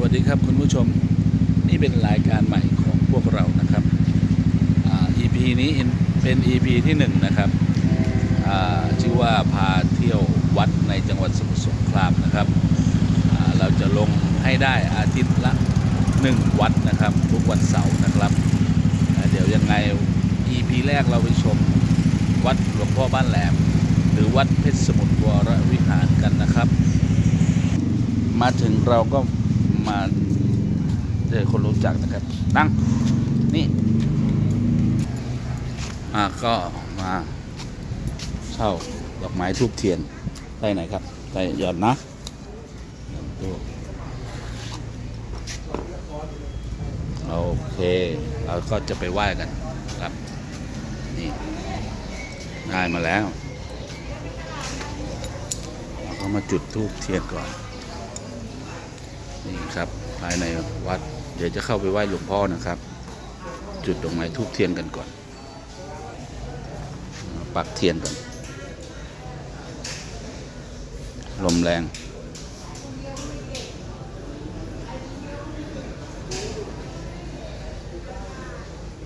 วัสดีครับคุณผู้ชมนี่เป็นรายการใหม่ของพวกเรานะครับอ่า EP นี้เป็น EP ที่หนึ่งนะครับชื่อว่าพาเที่ยววัดในจังหวัดสมุทรสงครามนะครับเราจะลงให้ได้อาทิตย์ละหนึ่งวัดนะครับ ทุกวันเสาร์นะครับ เดี๋ยวยังไง EP แรกเราไปชมวัดหลวงพ่อบ้านแหลม หรือวัดเพชรสมุทรวรวิหารกันนะครับ มาถึงเราก็ มาเจอคนรู้จักนะครับนั่งนี่มาก็มาเช่าดอกไม้ทูบเทียนได้ไหนครับได้ยอดนะโอเคเราก็จะไปไหว้กันครับ นี่ได้มาแล้วเราก็มาจุดทูบเทียนก่อน นี่ครับภายในวัด เดี๋ยวจะเข้าไปไหว้หลวงพ่อนะครับ จุดดอกไม้ทูบเทียนกันก่อน ปักเทียนก่อน ลมแรง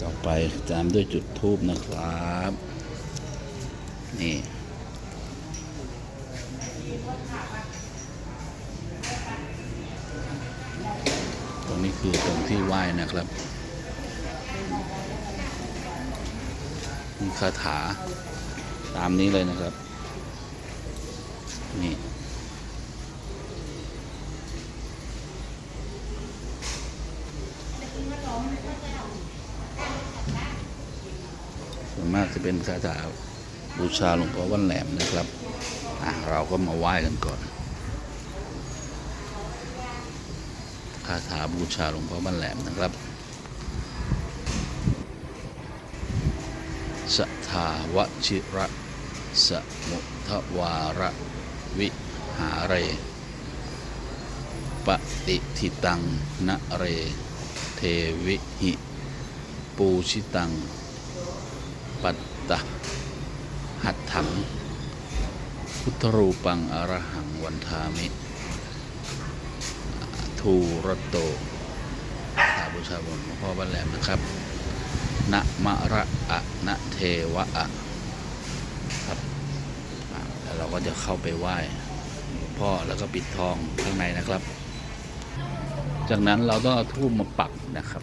ต่อไปตามด้วยจุดทูบนะครับ นี่ ตรง นี้คือตรงที่ไหว้นะครับมีคาถาตามนี้เลยนะครับ นี่ส่วนมากจะเป็นคาถาบูชาหลวงพ่อวันแหลมนะครับ เราก็มาไหว้กันก่อนาถาบูชาหลวงพ่อบ้านแหลมนะครับสทาวชิระสมุทวาระวิหาเรปฏิทิตังนะเร เทวิหิ ปูชิตัง ปัตตะหัตถัง พุทธรูปังอรหังวันทามิ ทูรโตสาบูชาบนหลวงพ่อบ้านแหลมนะครับ นะมะระอะนะเทวะอะครับแล้วเราก็จะเข้าไปไหว้หลวงพ่อแล้วก็ปิดทองข้างในนะครับ จากนั้นเราต้องเอาทูบมาปักนะครับ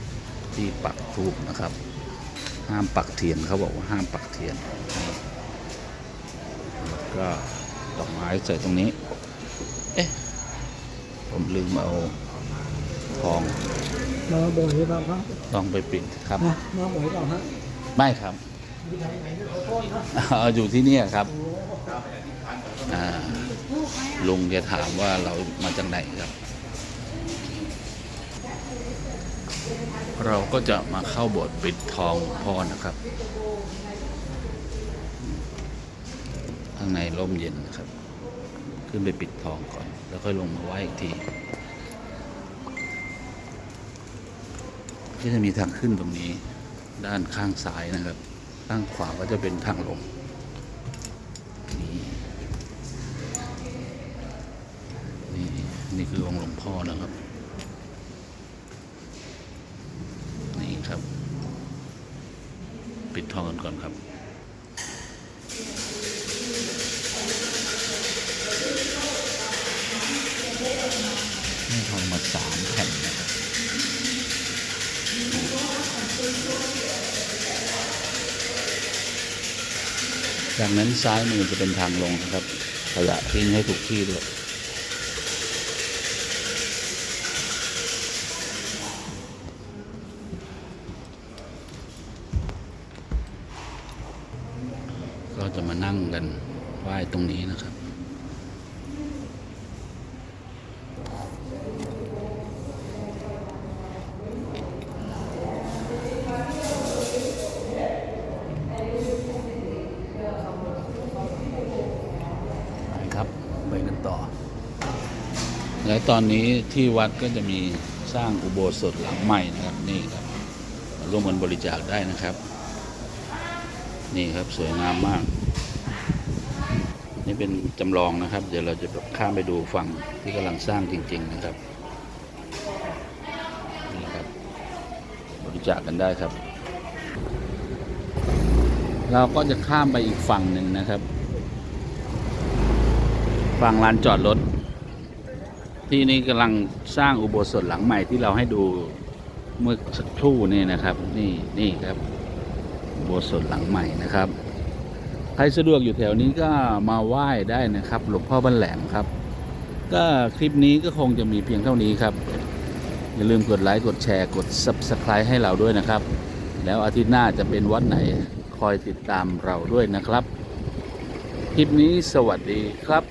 ที่ปักทูบนะครับ ห้ามปักเทียนเขาบอกว่าห้ามปักเทียนแล้วก็ดอกไม้ใส่ตรงนี้ เอ๊ะ ผมลืมเอา ทองมาบ่อยหรือเปล่าครับต้องไปปิดครับนะมาบ่อยหรือเปล่าฮะไม่ครับเอาอยู่ที่เนี่ยครับอ่าลุงจะถามว่าเรามาจากไหนครับ เราก็จะมาเข้าโบสถ์ปิดทองพ่อนะครับ ข้างในร่มเย็นนะครับ ขึ้นไปปิดทองก่อน แล้วค่อยลงมาไหว้อีกที ก็จะมีทางขึ้นตรงนี้ ด้านข้างซ้ายนะครับ ข้างขวาก็จะเป็นทางลงนี่นี่นี่คือองค์หลวงพ่อนะครับ นี่ครับ ปิดทองกันก่อนครับ จากนั้นซ้ายมือจะเป็นทางลงนะครับขยะทิ้งให้ถูกที่ด้วยก็จะมานั่งกันไหว้ตรงนี้นะครับ่อ และตอนนี้ที่วัดก็จะมีสร้างอุโบสถหลังใหม่นะครับนี่ครับร่วมกันบริจาคได้นะครับ นี่ครับสวยงามมาก นี่เป็นจำลองนะครับ เดี๋ยวเราจะข้ามไปดูฝั่งที่กำลังสร้างจริง ๆ นะครับนี่ครับบริจาคกันได้ครับ เราก็จะข้ามไปอีกฝั่งหนึ่งนะครับ ฝั่งลานจอดรถ ที่นี่กำลังสร้างอุโบสถหลังใหม่ที่เราให้ดูเมื่อสักครู่นี่นะครับ นี่นี่ครับอุโบสถหลังใหม่นะครับ ใครสะดวกอยู่แถวนี้ก็มาไหว้ได้นะครับ หลวงพ่อบ้านแหลมครับ ก็คลิปนี้ก็คงจะมีเพียงเท่านี้ครับ อย่าลืมกดไลค์กดแชร์กด Subscribe ให้เราด้วยนะครับ แล้วอาทิตย์หน้าจะเป็นวัดไหนคอยติดตามเราด้วยนะครับ คลิปนี้สวัสดีครับ